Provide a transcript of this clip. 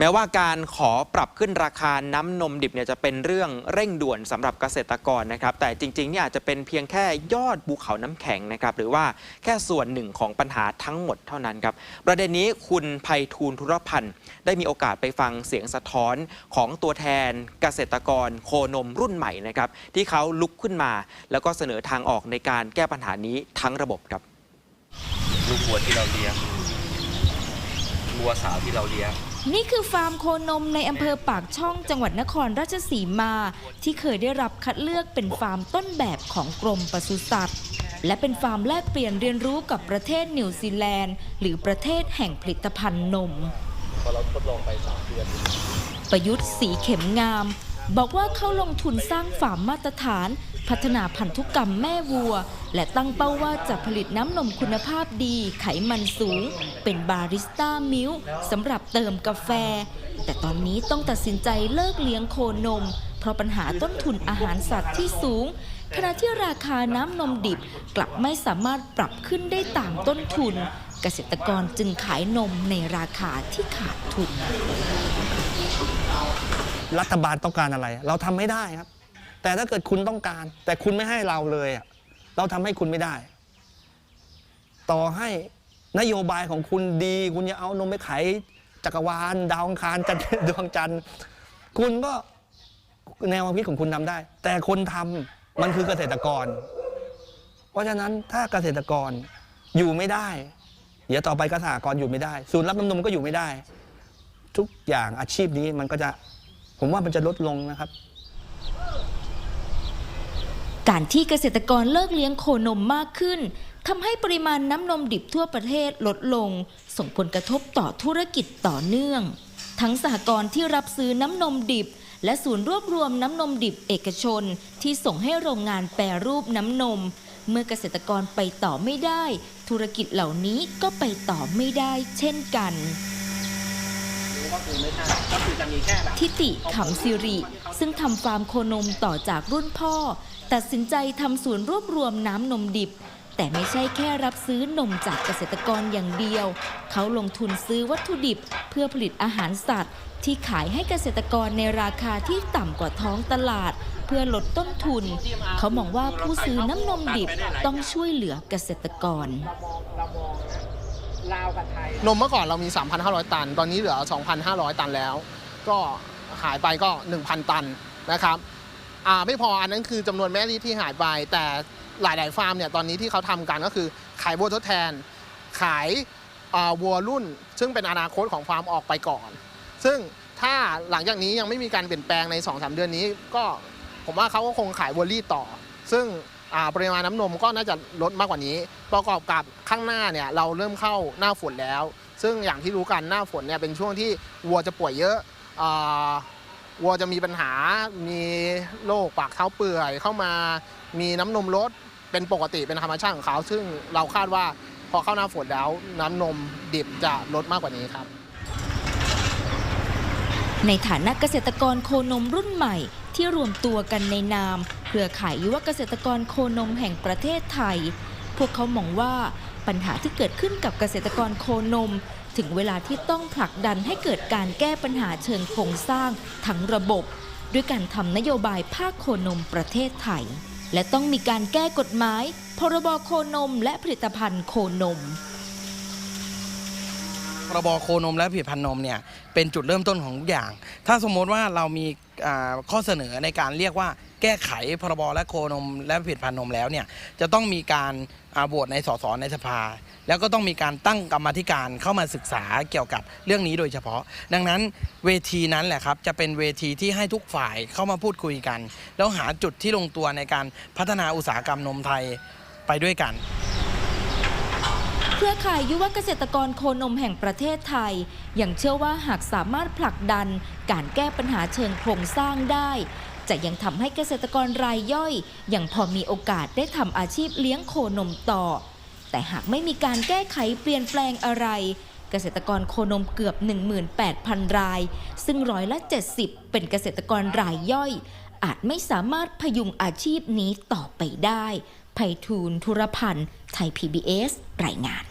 แม้ว่าการขอปรับขึ้นราคาน้ำนมดิบเนี่ยจะเป็นเรื่องเร่งด่วนสำหรับเกษตรกรนะครับ แต่จริงๆเนี่ยอาจจะเป็นเพียงแค่ยอดภูเขาน้ำแข็งนะครับ หรือว่าแค่ส่วนหนึ่งของปัญหาทั้งหมดเท่านั้นครับ ประเด็นนี้คุณไพฑูรย์ธุรพันธ์ได้มีโอกาสไปฟังเสียงสะท้อนของตัวแทนเกษตรกรโคนมรุ่นใหม่นะครับที่เขาลุกขึ้นมา แล้วก็เสนอทางออกในการแก้ปัญหานี้ทั้งระบบครับลูกวัวที่เราเลี้ยงวัวสาวที่เราเลี้ยง นี่คือฟาร์มโคนมในอำเภอปากช่องจังหวัดนครราชสีมา ที่เคยได้รับคัดเลือกเป็นฟาร์มต้นแบบของกรมปศุสัตว์ และเป็นฟาร์มแลกเปลี่ยนเรียนรู้กับประเทศนิวซีแลนด์ หรือประเทศแห่งผลิตภัณฑ์นม พอเราทดลองไปสามเดือน ประยุทธ์สีเข็มงาม บอกว่าเขาลงทุนสร้างฟาร์มมาตรฐาน พัฒนาพันธุกรรมแม่วัว และตั้งเป้าว่าจะผลิตน้ำนมคุณภาพดี ไขมันสูง เป็นบาริสต้ามิลสำหรับเติมกาแฟ แต่ตอนนี้ต้องตัดสินใจเลิกเลี้ยงโคนม เพราะปัญหาต้นทุนอาหารสัตว์ที่สูง ขณะที่ราคาน้ำนมดิบกลับไม่สามารถปรับขึ้นได้ตามต้นทุน เกษตรกรจึงขายนมในราคาที่ขาดทุน รัฐบาลต้องการอะไร เราทำไม่ได้ครับ แต่ถ้าเกิดคุณต้องการ แต่คุณไม่ให้เราเลยเราทำให้คุณไม่ได้ ต่อให้นโยบายของคุณดี คุณจะเอานมไปขายจักรวาล ดาวอังคารจันดวงจันทร์คุณก็แนวความคิดของคุณทำได้ แต่คนทำมันคือเกษตรกร เพราะฉะนั้นถ้าเกษตรกรอยู่ไม่ได้ เดี๋ยวต่อไปเกษตรกรอยู่ไม่ได้ ศูนย์รับน้ำนมก็อยู่ไม่ได้ ทุกอย่างอาชีพนี้มันก็จะผมว่ามันจะลดลงนะครับ การที่เกษตรกรเลิกเลี้ยงโคนมมากขึ้นทำให้ปริมาณน้ำนมดิบทั่วประเทศลดลง ส่งผลกระทบต่อธุรกิจต่อเนื่อง ทั้งสหกรณ์ที่รับซื้อน้ำนมดิบ และศูนย์รวบรวมน้ำนมดิบเอกชน ที่ส่งให้โรงงานแปรรูปน้ำนม เมื่อเกษตรกรไปต่อไม่ได้ ธุรกิจเหล่านี้ก็ไปต่อไม่ได้เช่นกัน ทิติขำสิริ ซึ่งทำฟาร์มโคนมต่อจากรุ่นพ่อ ตัดสินใจทำศูนย์รวบรวมน้ำนมดิบ แต่ไม่ใช่แค่รับซื้อนมจากเกษตรกรอย่างเดียว เขาลงทุนซื้อวัตถุดิบ เพื่อผลิตอาหารสัตว์ ที่ขายให้เกษตรกรในราคาที่ต่ำกว่าท้องตลาด เพื่อลดต้นทุน เขามองว่าผู้ซื้อน้ำนมดิบต้องช่วยเหลือเกษตรกรนมเมื่อก่อนเรามี 3,500 ตัน ตอนนี้เหลือ 2,500 ตันแล้ว ก็ หายไปก็ 1,000 ตันนะครับไม่พออันนั้นคือจำนวนแม่รีดที่หายไป แต่หลายๆฟาร์มเนี่ยตอนนี้ที่เขาทำกันก็คือขายวัวทดแทน ขายวัวรุ่น ซึ่งเป็นอนาคตของฟาร์มออกไปก่อน ซึ่งถ้าหลังจากนี้ยังไม่มีการเปลี่ยนแปลงใน 2-3 เดือนนี้ ก็ผมว่าเขาก็คงขายวัวรีดต่อ ซึ่งปริมาณน้ำนมก็น่าจะลดมากกว่านี้ ประกอบกับข้างหน้าเนี่ยเราเริ่มเข้าหน้าฝนแล้ว ซึ่งอย่างที่รู้กันหน้าฝนเนี่ยเป็นช่วงที่วัวจะป่วยเยอะ วัวจะมีปัญหา มีโรคปากเท้าเปื่อยเข้ามา มีน้ำนมลด เป็นปกติเป็นธรรมชาติของเขา ซึ่งเราคาดว่าพอเข้าหน้าฝนแล้วน้ำนมดิบจะลดมากกว่านี้ครับ ในฐานะเกษตรกรโคนมรุ่นใหม่ที่รวมตัวกันในนาม เครือข่ายยุวเกษตรกรโคนมแห่งประเทศไทย พวกเขามองว่าปัญหาที่เกิดขึ้นกับเกษตรกรโคนม ถึงเวลาที่ต้องผลักดันให้เกิดการแก้ปัญหาเชิงโครงสร้างทั้งระบบ ด้วยการทำนโยบายภาคโคนมประเทศไทย และต้องมีการแก้กฎหมาย พรบโคนมและผลิตภัณฑ์โคนมพรบโคนมและผลิตภัณฑ์นมเนี่ยเป็นจุดเริ่มต้นของทุกอย่าง ถ้าสมมติว่าเรามีข้อเสนอในการเรียกว่า แก้ไขพรบและโคนมและผลิตภัณฑ์นมแล้วเนี่ยจะต้องมีการอ่าโหวตในสสในสภา แล้วก็ต้องมีการตั้งกรรมธิการเข้ามาศึกษาเกี่ยวกับเรื่องนี้โดยเฉพาะ ดังนั้นเวทีนั้นแหละครับจะเป็นเวทีที่ให้ทุกฝ่ายเข้ามาพูดคุยกัน แล้วหาจุดที่ลงตัวในการพัฒนาอุตสาหกรรมนมไทยไปด้วยกันเครือข่ายยุวเกษตรกรโคนมแห่งประเทศไทย ยังเชื่อว่าหากสามารถผลักดันการแก้ปัญหาเชิงโครงสร้างได้ จะยังทำให้เกษตรกรรายย่อย ยังพอมีโอกาสได้ทำอาชีพเลี้ยงโคนมต่อ แต่หากไม่มีการแก้ไขเปลี่ยนแปลงอะไร เกษตรกรโคนมเกือบ 18,000 ราย ซึ่งร้อยละ 70 เป็นเกษตรกรรายย่อย อาจไม่สามารถพยุงอาชีพนี้ต่อไปได้ไพฑูรย์ธุรพันธ์ ไทย PBS รายงาน